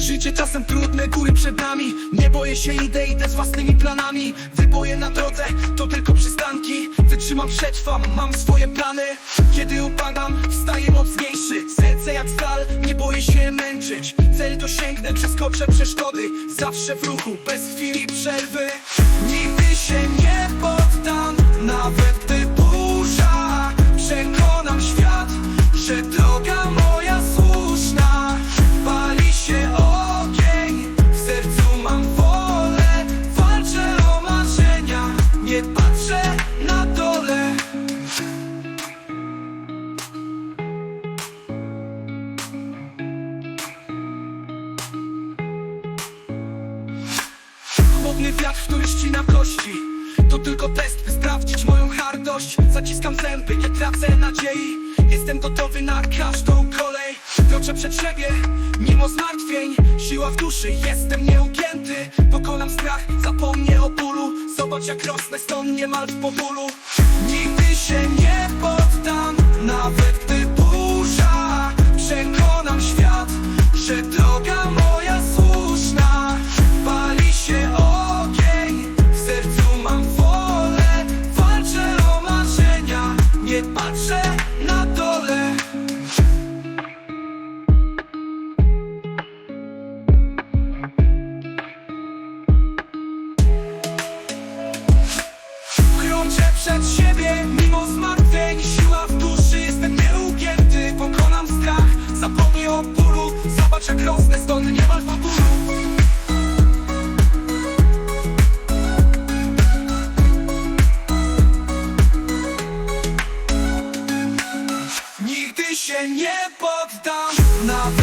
Życie czasem trudne, góry przed nami. Nie boję się, idę, idę z własnymi planami. Wyboje na drodze, to tylko przystanki. Wytrzymam, przetrwam, mam swoje plany. Kiedy upadam, wstaję mocniejszy. Serce jak stal, nie boję się męczyć. Cel dosięgnę, przeskoczę przeszkody. Zawsze w ruchu, bez chwili przerwy Chłodny wiatr, który ścina kości To tylko test, by sprawdzić moją hardość. Zaciskam zęby, nie tracę nadziei. Jestem gotowy na każdą kolej. Kroczę przed siebie, mimo zmartwień. Siła w duszy, jestem nieugięty. Pokonam strach, zapomnę o bólu. Zobacz jak rosnę stąd niemal w pobólu Nigdy się nie poddam Nawet gdy burza. Przekonam świat, że droga patrzę na dole. Krączę przed siebie, mimo zmartwień Siła w duszy, jestem nieugięty Pokonam strach, zapomnę o bólu Zobacz jak rosnę stąd Nigdy się nie poddam Nawet